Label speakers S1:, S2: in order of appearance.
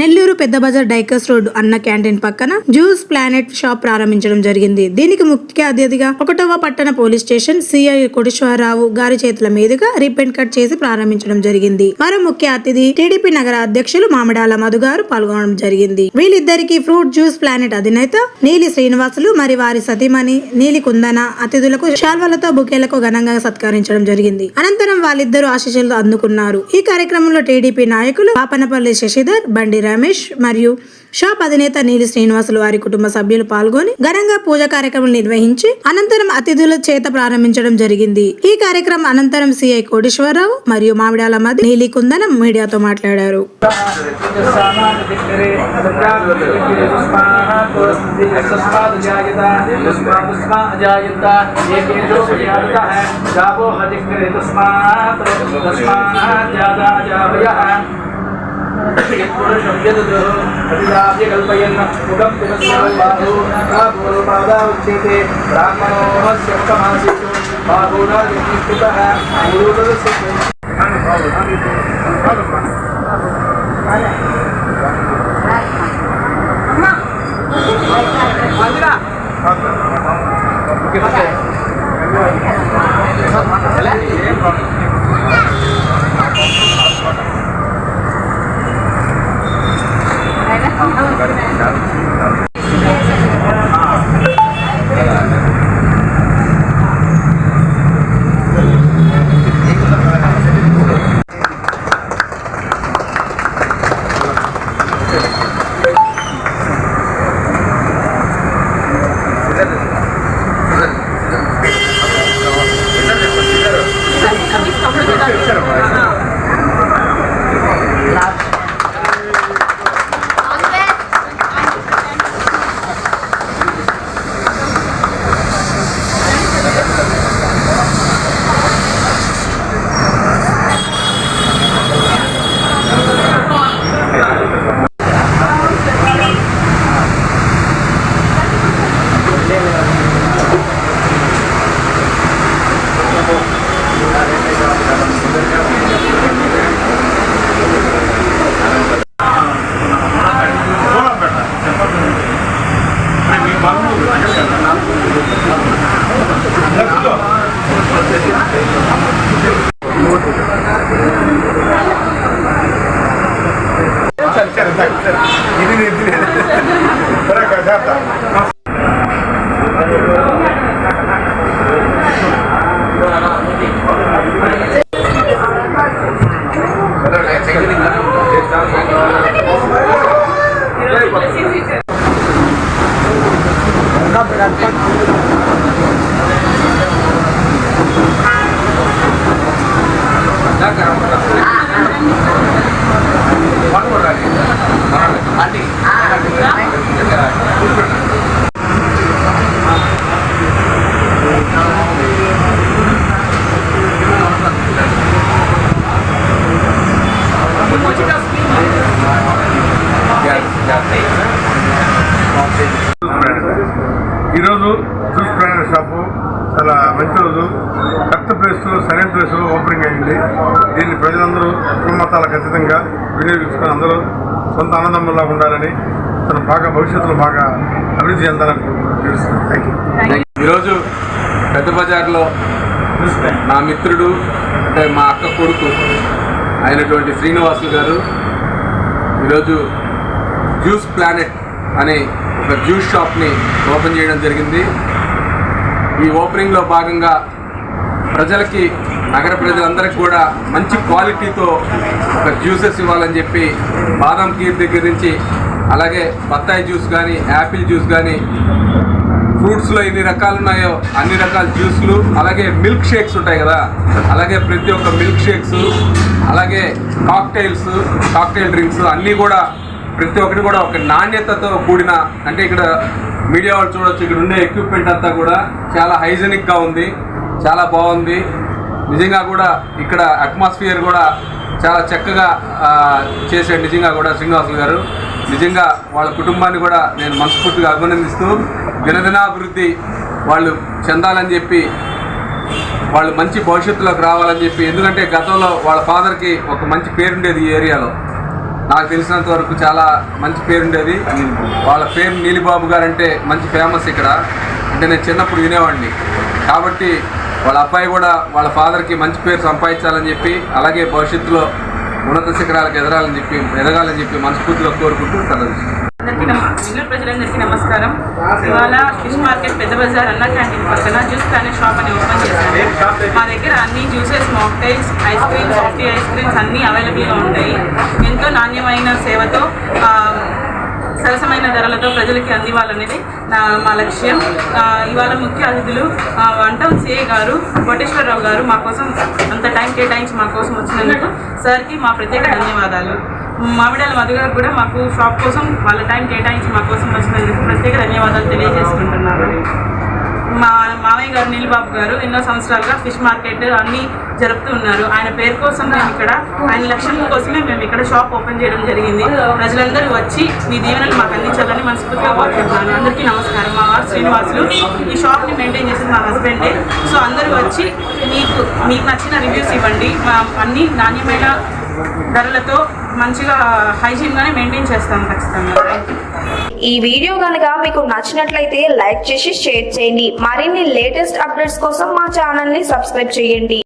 S1: నెల్లూరు పెద్ద Bazar Dykes road Anna canteen పక్కన juice planet shop ప్రారంభించడం జరిగింది. దీనికి ముఖ్య అతిథిగా ఒకటవ పట్టణ పోలీస్ స్టేషన్ సిఐ కోటేశ్వరరావు గారి చేతుల మీదుగా రిబ్బన్ కట్ చేసి ప్రారంభించడం జరిగింది. మరో ముఖ్య అతిథి టీడీపీ నగర అధ్యక్షులు మామిడాల మధు గారు పాల్గొనడం జరిగింది. వీళ్ళిద్దరికి ఫ్రూట్ జ్యూస్ ప్లానెట్ అధినేత నీలి శ్రీనివాసులు మరి వారి సతీమణి నీలి కుందన అతిథులకు శాల్వలతో బుకేలకు ఘనంగా సత్కరించడం జరిగింది. అనంతరం వాళ్ళిద్దరూ ఆశీస్సులు అందుకున్నారు. ఈ కార్యక్రమంలో టీడీపీ నాయకులు పాపనపల్లి శశిధర్ బండి రమేష్ మరియు షాప్ అధినేత నీలి శ్రీనివాసులు వారి కుటుంబ సభ్యులు పాల్గొని ఘనంగా పూజ కార్యక్రమం నిర్వహించి అనంతరం అతిథుల చేత ప్రారంభించడం జరిగింది. ఈ కార్యక్రమం అనంతరం సిఐ కోటేశ్వరరావు మరియు మామిడాల మధ్య నీలి కుందనం మీడియాతో మాట్లాడారు.
S2: కల్పయన్ బ్రాహ్మణోహస్య ముఖమాసిషు బాహునా నిర్మిష్ఠితః
S3: ఇది ఇది ఈరోజు జ్యూస్ ప్లానర్ షాపు చాలా మంచి రోజు కరెక్ట్ ప్లేస్లో సరైన ప్లేస్లో ఓపెనింగ్ అయింది దీన్ని ప్రజలందరూ కుటుంబతాలకు ఖచ్చితంగా వినియోగించుకొని అందరూ సొంత ఆనందంలా ఉండాలని తను బాగా భవిష్యత్తులో బాగా అభివృద్ధి చెందాలని తెలుస్తుంది థ్యాంక్ యూ
S4: ఈరోజు పెద్ద బజార్లో నా మిత్రుడు అంటే మా అక్క కొడుకు అయినటువంటి శ్రీనివాసులు గారు ఈరోజు జ్యూస్ ప్లానెట్ అనే ఒక జ్యూస్ షాప్ని ఓపెన్ చేయడం జరిగింది. ఈ ఓపెనింగ్లో భాగంగా ప్రజలకి నగర ప్రజలందరికీ కూడా మంచి క్వాలిటీతో ఒక జ్యూసెస్ ఇవ్వాలని చెప్పి బాదం కీర్ దగ్గర నుంచి అలాగే బత్తాయి జ్యూస్ కానీ యాపిల్ జ్యూస్ కానీ ఫ్రూట్స్లో ఎన్ని రకాలు ఉన్నాయో అన్ని రకాల జ్యూస్లు అలాగే మిల్క్ షేక్స్ ఉంటాయి కదా అలాగే ప్రతి ఒక్క మిల్క్ షేక్స్ అలాగే కాక్టైల్స్ కాక్టైల్ డ్రింక్స్ అన్నీ కూడా ప్రతి ఒక్కటి కూడా ఒక నాణ్యతతో కూడిన అంటే ఇక్కడ మీడియా వాళ్ళు చూడొచ్చు ఇక్కడ ఉండే ఎక్విప్మెంట్ అంతా కూడా చాలా హైజెనిక్గా ఉంది చాలా బాగుంది. నిజంగా కూడా ఇక్కడ అట్మాస్ఫియర్ కూడా చాలా చక్కగా చేశాడు నిజంగా కూడా శ్రీనివాసులు గారు. నిజంగా వాళ్ళ కుటుంబాన్ని కూడా నేను మనస్ఫూర్తిగా అభినందిస్తూ దినదినాభివృద్ధి వాళ్ళు చెందాలని చెప్పి వాళ్ళు మంచి భవిష్యత్తులోకి రావాలని చెప్పి ఎందుకంటే గతంలో వాళ్ళ ఫాదర్కి ఒక మంచి పేరుండేది ఈ ఏరియాలో. నాకు తెలిసినంత వరకు చాలా మంచి పేరుండేది వాళ్ళ పేరు నీలిబాబు గారు అంటే మంచి ఫేమస్ ఇక్కడ. అంటే నేను చిన్నప్పుడు వినేవాడిని. కాబట్టి వాళ్ళ అబ్బాయి కూడా వాళ్ళ ఫాదర్కి మంచి పేరు సంపాదించాలని చెప్పి అలాగే భవిష్యత్తులో ఉన్నత శిఖరాలకు ఎదగాలని చెప్పి ఎదగాలని చెప్పి మనస్ఫూర్తిగా కోరుకుంటూ సెలవు
S5: నెల్లూరు ప్రజలందరికీ నమస్కారం. ఇవాళ ఫిష్ మార్కెట్ పెద్ద బజార్ అన్న క్యాంటీన్ పక్కన జ్యూస్ ప్లానెట్ షాప్ అని ఓపెన్ చేశాను cocktails ice cream softy ice creams అన్నీ అవైలబుల్గా ఉంటాయి. ఎంతో నాణ్యమైన సేవతో సరసమైన ధరలతో ప్రజలకి అందివ్వాలనేది నా మా లక్ష్యం. ఇవాళ ముఖ్య అతిథులు ఆ, వంటం సిఏ గారు కోటేశ్వరరావు గారు మా కోసం అంత టైం కేటాయించి మా కోసం వచ్చినందుకు సార్కి మా ప్రత్యేక ధన్యవాదాలు. మామిడాల మధు గారు కూడా మాకు షాప్ కోసం వాళ్ళ టైం కేటాయించి మా కోసం వచ్చినందుకు ప్రత్యేక ధన్యవాదాలు తెలియజేసుకుంటున్నాను. మా మామయ్య గారు నీలబాబు గారు ఎన్నో సంవత్సరాలుగా ఫిష్ మార్కెట్ అన్నీ జరుపుతూ ఉన్నారు. ఆయన పేరు కోసం మేము ఇక్కడ ఆయన లక్ష్యం కోసమే మేము ఇక్కడ షాప్ ఓపెన్ చేయడం జరిగింది. ప్రజలందరూ వచ్చి మీ దీవెనలు మాకు అందించాలని మనస్ఫూర్తిగా కోరుకుంటున్నాను. అందరికీ నమస్కారం. మా వారు శ్రీనివాసులు. ఈ షాప్ని మెయింటైన్ చేసేది మా హస్బెండే. సో అందరూ వచ్చి మీకు మీకు నచ్చిన రివ్యూస్ ఇవ్వండి. మా అన్ని నాణ్యమైన ధరలతో మంచిగా హైజీన్గానే మెయింటైన్ చేస్తాం ఖచ్చితంగా.
S6: ఈ వీడియో కనుక మీకు నచ్చినట్లయితే లైక్ చేసి షేర్ చేయండి. మరిన్ని లేటెస్ట్ అప్డేట్స్ కోసం మా ఛానల్ని సబ్స్క్రైబ్ చేయండి.